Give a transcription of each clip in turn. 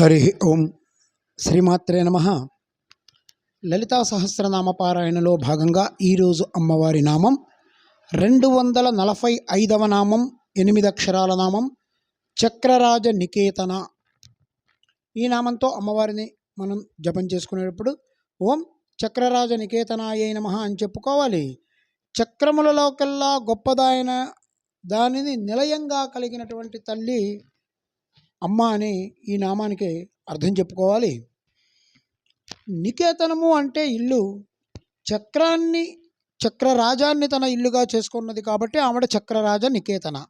హరి ఓం శ్రీమాత్రే నమ. లలితా సహస్రనామ పారాయణలో భాగంగా ఈరోజు అమ్మవారి నామం రెండు వందల నలభై ఐదవ నామం ఎనిమిది అక్షరాల నామం చక్రరాజ నికేతన. ఈ నామంతో అమ్మవారిని మనం జపం చేసుకునేటప్పుడు ఓం చక్రరాజ నికేతనాయ నమ అని చెప్పుకోవాలి. చక్రములలోకెల్లా గొప్పదాయన దానిని నిలయంగా కలిగినటువంటి తల్లి అమ్మ అని ఈ నామానికి అర్థం చెప్పుకోవాలి. నికేతనము అంటే ఇల్లు. చక్రాన్ని చక్రరాజాన్ని తన ఇల్లుగా చేసుకున్నది కాబట్టి ఆవిడ చక్రరాజ నికేతన.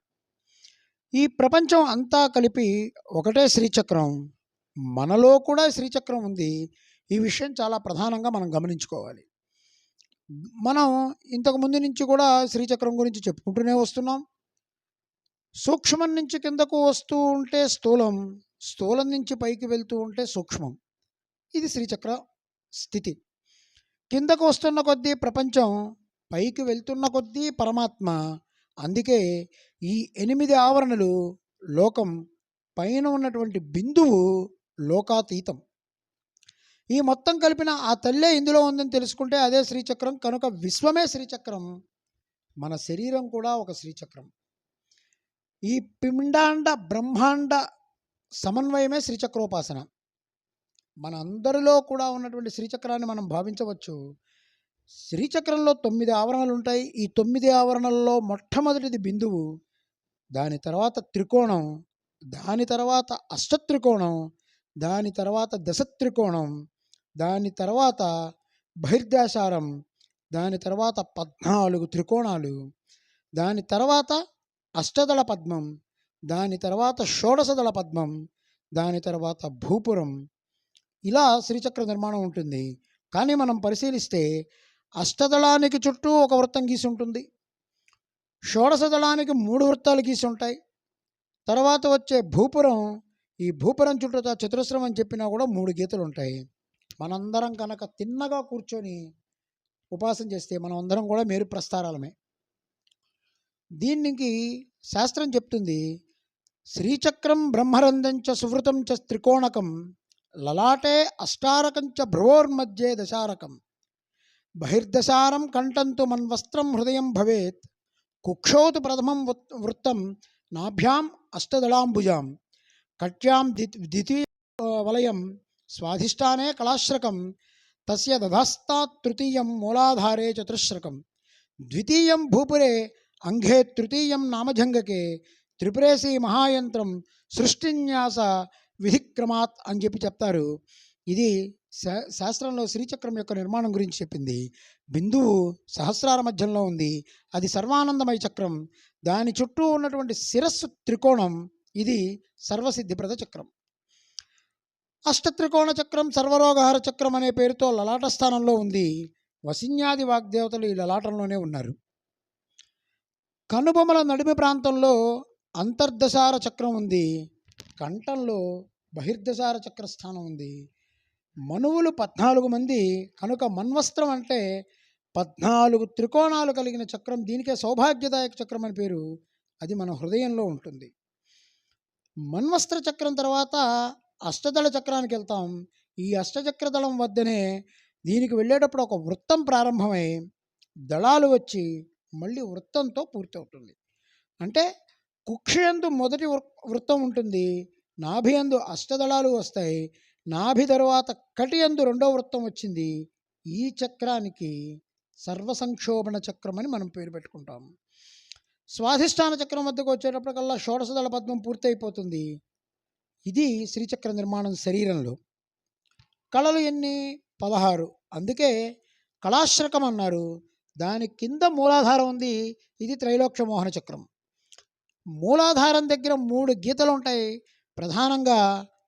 ఈ ప్రపంచం అంతా కలిపి ఒకటే శ్రీచక్రం. మనలో కూడా శ్రీచక్రం ఉంది. ఈ విషయం చాలా ప్రధానంగా మనం గమనించుకోవాలి. మనం ఇంతకు ముందు నుంచి కూడా శ్రీచక్రం గురించి చెప్పుకుంటూనే వస్తున్నాం. సూక్ష్మం నుంచి కిందకు వస్తూ ఉంటే స్థూలం స్థూలం నుంచి పైకి వెళ్తూ ఉంటే సూక్ష్మం. ఇది శ్రీచక్ర స్థితి. కిందకు వస్తున్న కొద్దీ ప్రపంచం పైకి వెళ్తున్న కొద్దీ పరమాత్మ. అందుకే ఈ ఎనిమిది ఆవరణలు లోకం పైన ఉన్నటువంటి బిందువు లోకాతీతం. ఈ మొత్తం కలిపిన ఆ తల్లే ఇందులో ఉందని తెలుసుకుంటే అదే శ్రీచక్రం కనుక విశ్వమే శ్రీచక్రం. మన శరీరం కూడా ఒక శ్రీచక్రం. ఈ పిండాండ బ్రహ్మాండ సమన్వయమే శ్రీచక్రోపాసన. మన అందరిలో కూడా ఉన్నటువంటి శ్రీచక్రాన్ని మనం భావించవచ్చు. శ్రీచక్రంలో తొమ్మిది ఆవరణలు ఉంటాయి. ఈ తొమ్మిది ఆవరణల్లో మొట్టమొదటిది బిందువు దాని తర్వాత త్రికోణం దాని తర్వాత అష్టత్రికోణం దాని తర్వాత దశత్రికోణం దాని తర్వాత బహిర్దాశారం దాని తర్వాత పద్నాలుగు త్రికోణాలు దాని తర్వాత అష్టదళ పద్మం దాని తర్వాత షోడశదళ పద్మం దాని తర్వాత భూపురం. ఇలా శ్రీచక్ర నిర్మాణం ఉంటుంది. కానీ మనం పరిశీలిస్తే అష్టదళానికి చుట్టూ ఒక వృత్తం గీసి ఉంటుంది. షోడశదళానికి మూడు వృత్తాలు గీసి ఉంటాయి. తర్వాత వచ్చే భూపురం ఈ భూపురం చుట్టూ చతురస్రం అని చెప్పినా కూడా మూడు గీతలు ఉంటాయి. మనందరం కనుక తిన్నగా కూర్చొని ఉపాసన చేస్తే మనం అందరం కూడా మేరు ప్రస్తారాలమే. దీనికి శాస్త్రం చెప్తుంది శ్రీచక్రం బ్రహ్మరంధంచ సువృతం చ త్రికోణకం లలాటే అష్టారకంచ భ్రువోర్మధ్యే దశారకం. బహిర్దశారం కంఠంతు మన్వస్త్రం హృదయం భవేత్ కుక్షోతు ప్రథమం వృత్తం నాభ్యాం అష్టదళాంబుజాం కట్యాం ద్వితీయ వలయం స్వాధిష్టానే కళాశ్రకం తస్య దధాస్తాత్ తృతీయం మూలాధారే చతుశ్రకం ద్వితీయం భూపురే అంఘే తృతీయం నామజంగకే త్రిపురేసి మహాయంత్రం సృష్టిన్యాస విధిక్రమాత్ అని చెప్పి చెప్తారు. ఇది శాస్త్రంలో శ్రీచక్రం యొక్క నిర్మాణం గురించి చెప్పింది. బిందువు సహస్రార మధ్యంలో ఉంది. అది సర్వానందమయ చక్రం. దాని చుట్టూ ఉన్నటువంటి శిరస్సు త్రికోణం. ఇది సర్వసిద్ధిప్రద చక్రం. అష్టత్రికోణ చక్రం సర్వరోగహార చక్రం అనే పేరుతో లలాట స్థానంలో ఉంది. వసిన్యాది వాగ్దేవతలు ఈ లలాటంలోనే ఉన్నారు. కనుబొమల నడిమి ప్రాంతంలో అంతర్దశార చక్రం ఉంది. కంఠంలో బహిర్దశార చక్ర స్థానం ఉంది. మనువులు పద్నాలుగు మంది కనుక మన్వస్త్రం అంటే పద్నాలుగు త్రికోణాలు కలిగిన చక్రం. దీనికే సౌభాగ్యదాయక చక్రం అని పేరు. అది మన హృదయంలో ఉంటుంది. మన్వస్త్ర చక్రం తర్వాత అష్టదళ చక్రానికి వెళ్తాం. ఈ అష్టచక్ర దళం వద్దనే దీనికి వెళ్ళేటప్పుడు ఒక వృత్తం ప్రారంభమై దళాలు వచ్చి మళ్ళీ వృత్తంతో పూర్తవుతుంది. అంటే కుక్షయందు మొదటి వృ- వృత్తం ఉంటుంది. నాభి యందు అష్టదళాలు వస్తాయి. నాభి తరువాత కటి యందు రెండో వృత్తం వచ్చింది. ఈ చక్రానికి సర్వసంక్షోభణ చక్రం అని మనం పేరు పెట్టుకుంటాం. స్వాధిష్టాన చక్రం వద్దకు వచ్చేటప్పటికల్లా షోడశదళ పద్మం పూర్తయిపోతుంది. ఇది శ్రీచక్ర నిర్మాణం శరీరంలో. కళలు ఎన్ని? పదహారు. అందుకే కళాశ్రకం అన్నారు. దాని కింద మూలాధారం ఉంది. ఇది త్రైలోక్ష మోహన చక్రం. మూలాధారం దగ్గర మూడు గీతలు ఉంటాయి. ప్రధానంగా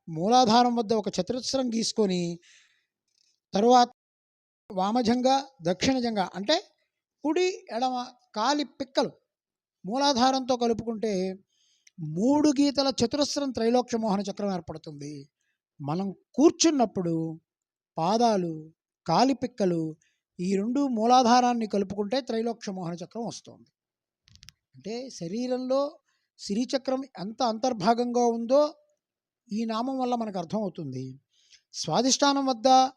మూలాధారం వద్ద ఒక చతురస్రం గీసుకొని తరువాత వామజంగ దక్షిణజంగ అంటే కుడి ఎడమ కాలి పిక్కలు మూలాధారంతో కలుపుకుంటే మూడు గీతల చతురస్రం త్రైలోక్ష మోహన చక్రం ఏర్పడుతుంది. మనం కూర్చున్నప్పుడు పాదాలు కాలి పిక్కలు ఈ రెండు మూలాధారాన్ని కలుపుకుంటే త్రైలోక్ష మోహన చక్రం వస్తుంది. అంటే శరీరంలో శ్రీచక్రం ఎంత అంతర్భాగంగా ఉందో ఈ నామం వల్ల మనకు అర్థమవుతుంది. స్వాధిష్టానం వద్ద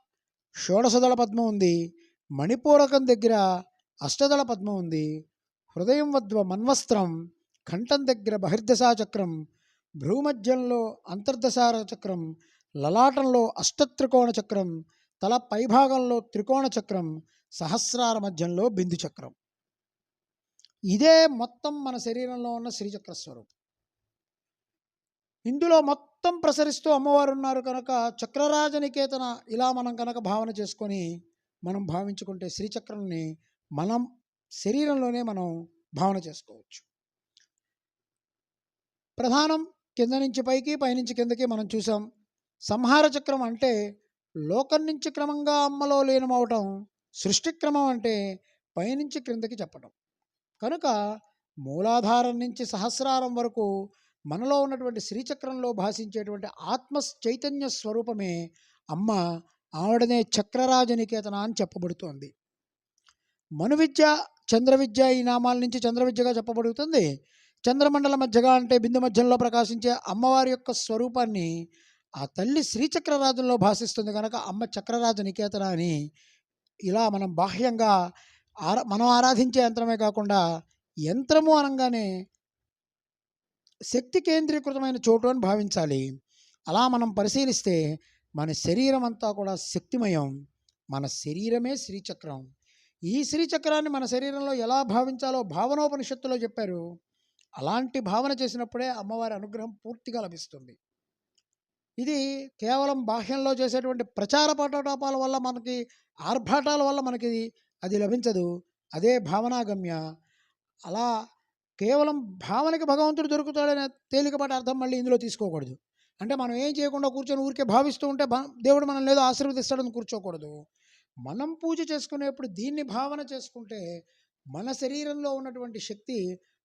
షోడశదళ పద్మం ఉంది. మణిపూరకం దగ్గర అష్టదళ పద్మం ఉంది. హృదయం వద్ద మన్వస్త్రం కంఠం దగ్గర బహిర్దశా చక్రం భ్రూమధ్యంలో అంతర్దశార చక్రం లలాటంలో అష్టత్రికోణ చక్రం తల పైభాగంలో త్రికోణ చక్రం సహస్రార మధ్యంలో బిందు చక్రం. ఇదే మొత్తం మన శరీరంలో ఉన్న శ్రీచక్ర స్వరూపం. ఇందులో మొత్తం ప్రసరిస్తూ అమ్మవారు ఉన్నారు కనుక చక్రరాజనికేతన ఇలా మనం కనుక భావన చేసుకొని మనం భావించుకుంటే శ్రీచక్రంని మనం శరీరంలోనే మనం భావన చేసుకోవచ్చు. ప్రధానం కింద నుంచి పైకి పైనుంచి కిందకి మనం చూసాం. సంహార చక్రం అంటే లోకం నుంచి క్రమంగా అమ్మలో లీనమవటం సృష్టి క్రమం అంటే పైనుంచి క్రిందకి చెప్పటం. కనుక మూలాధారం నుంచి సహస్రారం వరకు మనలో ఉన్నటువంటి శ్రీచక్రంలో భాషించేటువంటి ఆత్మ చైతన్య స్వరూపమే అమ్మ ఆవిడనే చక్రరాజనికేతన అని చెప్పబడుతోంది. మనువిద్య విద్య చంద్ర విద్య ఈ నామాల నుంచి చంద్ర విద్యగా చెప్పబడుతుంది. చంద్రమండల మధ్యగా అంటే బిందు మధ్యంలో ప్రకాశించే అమ్మవారి యొక్క స్వరూపాన్ని ఆ తల్లి శ్రీచక్రరాజుల్లో భాషిస్తుంది కనుక అమ్మ చక్రరాజ నికేతన అని ఇలా మనం బాహ్యంగా ఆరా మనం ఆరాధించే యంత్రమే కాకుండా యంత్రము అనగానే శక్తి కేంద్రీకృతమైన చోటు అని భావించాలి. అలా మనం పరిశీలిస్తే మన శరీరం అంతా కూడా శక్తిమయం. మన శరీరమే శ్రీచక్రం. ఈ శ్రీచక్రాన్ని మన శరీరంలో ఎలా భావించాలో భావనోపనిషత్తులో చెప్పారు. అలాంటి భావన చేసినప్పుడే అమ్మవారి అనుగ్రహం పూర్తిగా లభిస్తుంది. ఇది కేవలం బాహ్యంలో చేసేటువంటి ప్రచార పటోటాపాల వల్ల మనకి ఆర్భాటాల వల్ల మనకి అది లభించదు. అదే భావనాగమ్య. అలా కేవలం భావనకి భగవంతుడు దొరుకుతాడనే తేలికపాటి అర్థం మళ్ళీ ఇందులో తీసుకోకూడదు. అంటే మనం ఏం చేయకుండా కూర్చొని ఊరికే భావిస్తూ ఉంటే దేవుడు మనం లేదో ఆశీర్వదిస్తాడని కూర్చోకూడదు. మనం పూజ చేసుకునేప్పుడు దీన్ని భావన చేసుకుంటే మన శరీరంలో ఉన్నటువంటి శక్తి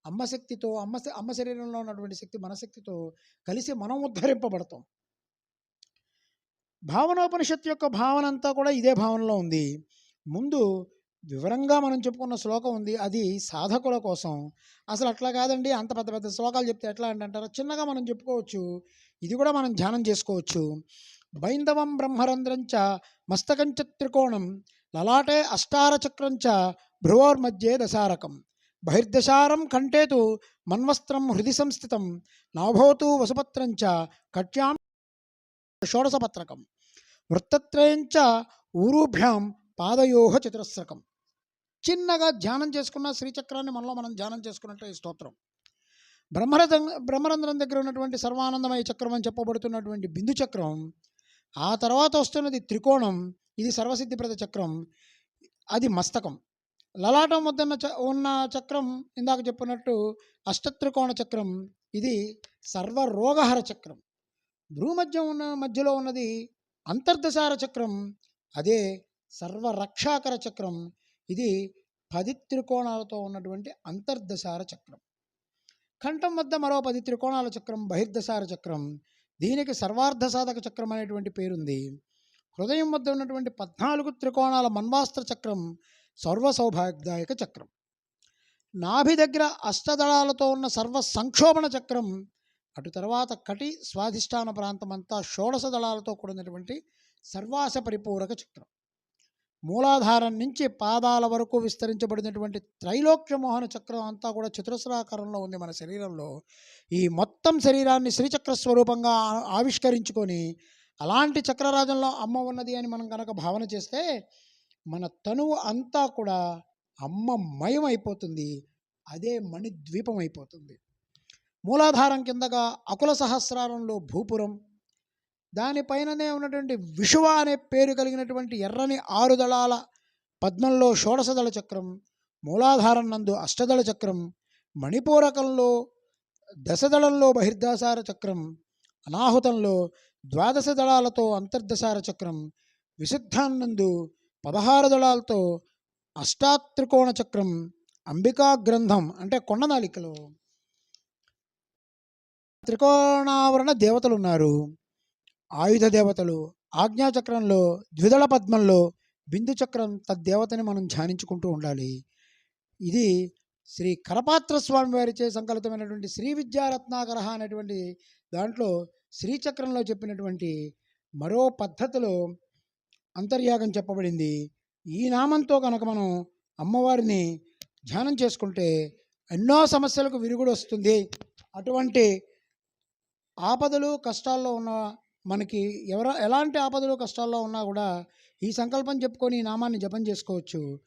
అమ్మ శక్తితో అమ్మ అమ్మ శరీరంలో ఉన్నటువంటి శక్తి మన శక్తితో కలిసి మనం ఉద్ధరింపబడతాం. భావనోపనిషత్తు యొక్క భావన అంతా కూడా ఇదే భావనలో ఉంది. ముందు వివరంగా మనం చెప్పుకున్న శ్లోకం ఉంది. అది సాధకుల కోసం. అసలు అట్లా కాదండి. అంత పెద్ద పెద్ద శ్లోకాలు చెప్తే ఎట్లా అంటే అంటారు? చిన్నగా మనం చెప్పుకోవచ్చు. ఇది కూడా మనం ధ్యానం చేసుకోవచ్చు. బైందవం బ్రహ్మరంధ్రంచ మస్తకంచ త్రికోణం లలాటే అష్టారచక్రంచ భ్రువోర్మధ్యే దశారకం. బహిర్దశారం కంటేతు మన్వస్త్రం హృది సంస్థితం నాభోతు వసుపత్రంచ కట్యాం షోడశపత్రకం. వృత్తత్రయంచ ఊరుభ్యాం పాదయోహ చతురస్రకం. చిన్నగా ధ్యానం చేసుకున్న శ్రీచక్రాన్ని మనలో మనం ధ్యానం చేసుకున్నట్టు ఈ స్తోత్రం. బ్రహ్మరథ బ్రహ్మరంధ్రం దగ్గర ఉన్నటువంటి సర్వానందమయ చక్రం అని చెప్పబడుతున్నటువంటి బిందు చక్రం ఆ తర్వాత వస్తున్నది త్రికోణం ఇది సర్వసిద్ధిప్రద చక్రం అది మస్తకం. లలాటం వద్దన్న చ ఉన్న చక్రం ఇందాక చెప్పినట్టు అష్టత్రికోణ చక్రం ఇది సర్వరోగహర చక్రం. భ్రూమధ్యం ఉన్న మధ్యలో ఉన్నది అంతర్దశార చక్రం అదే సర్వరక్షాకర చక్రం. ఇది పది త్రికోణాలతో ఉన్నటువంటి అంతర్దశార చక్రం. కంఠం వద్ద మరో పది త్రికోణాల చక్రం బహిర్దశార చక్రం. దీనికి సర్వార్థ సాధక చక్రం అనేటువంటి పేరుంది. హృదయం వద్ద ఉన్నటువంటి పద్నాలుగు త్రికోణాల మన్వాస్త్ర చక్రం సర్వ సౌభాగ్యదాయక చక్రం. నాభి దగ్గర అష్టదళాలతో ఉన్న సర్వ సంక్షోభణ చక్రం అటు తర్వాత కటి స్వాధిష్టాన ప్రాంతం అంతా షోడశ దళాలతో కూడినటువంటి సర్వాస పరిపూరక చక్రం మూలాధారం నుంచి పాదాల వరకు విస్తరించబడినటువంటి త్రైలోక్యమోహన చక్రం అంతా కూడా చతురస్రాకారంలో ఉంది మన శరీరంలో. ఈ మొత్తం శరీరాన్ని శ్రీచక్ర స్వరూపంగా ఆవిష్కరించుకొని అలాంటి చక్రరాజంలో అమ్మ ఉన్నది అని మనం కనుక భావన చేస్తే మన తనువు అంతా కూడా అమ్మమయం అయిపోతుంది అదే మణిద్వీపం అయిపోతుంది మూలాధారం కిందగా అకుల సహస్రారంలో భూపురం. దానిపైననే ఉన్నటువంటి విషువ అనే పేరు కలిగినటువంటి ఎర్రని ఆరు దళాల పద్మంలో షోడశదళ చక్రం మూలాధారం నందు అష్టదళ చక్రం మణిపూరకంలో దశదళంలో బహిర్దశార చక్రం అనాహుతంలో ద్వాదశ దళాలతో అంతర్దశార చక్రం విశుద్ధాన్నందు పదహారు దళాలతో అష్టాత్రికోణ చక్రం అంబికా గ్రంథం అంటే కొండనాలికలో. త్రికోణావరణ దేవతలు ఉన్నారు ఆయుధ దేవతలు ఆజ్ఞాచక్రంలో ద్విదళ పద్మంలో బిందు చక్రం తద్దేవతని మనం ధ్యానించుకుంటూ ఉండాలి. ఇది శ్రీ కరపాత్ర స్వామి వారిచే సంకలితమైనటువంటి శ్రీ విద్యారత్నాకర అనేటువంటి దాంట్లో శ్రీచక్రంలో చెప్పినటువంటి మరో పద్ధతిలో అంతర్యాగం చెప్పబడింది. ఈ నామంతో కనుక మనం అమ్మవారిని ధ్యానం చేసుకుంటే ఎన్నో సమస్యలకు విరుగుడు వస్తుంది. అటువంటి ఆపదలు కష్టాల్లో ఉన్న మనకి ఎవర ఎలాంటి ఆపదలు కష్టాల్లో ఉన్నా కూడా ఈ సంకల్పం చెప్పుకొని ఈ నామాన్ని జపం చేసుకోవచ్చు.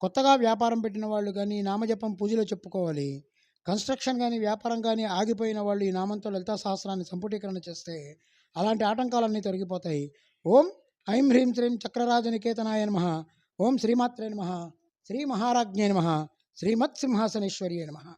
కొత్తగా వ్యాపారం పెట్టిన వాళ్ళు కానీ ఈ నామజపం పూజలో చెప్పుకోవాలి. కన్స్ట్రక్షన్ కానీ వ్యాపారం కానీ ఆగిపోయిన వాళ్ళు ఈ నామంతో లలితా సహస్రాన్ని సంపుటీకరణ చేస్తే అలాంటి ఆటంకాలన్నీ తొలగిపోతాయి. ఓం ఐం హ్రీం శ్రీం చక్రరాజ నికేతనాయ నమ. ఓం శ్రీమాత్రే నమ. శ్రీ మహారాజ్ఞే నమ. శ్రీమత్ సింహాసనేశ్వర్యే నమ.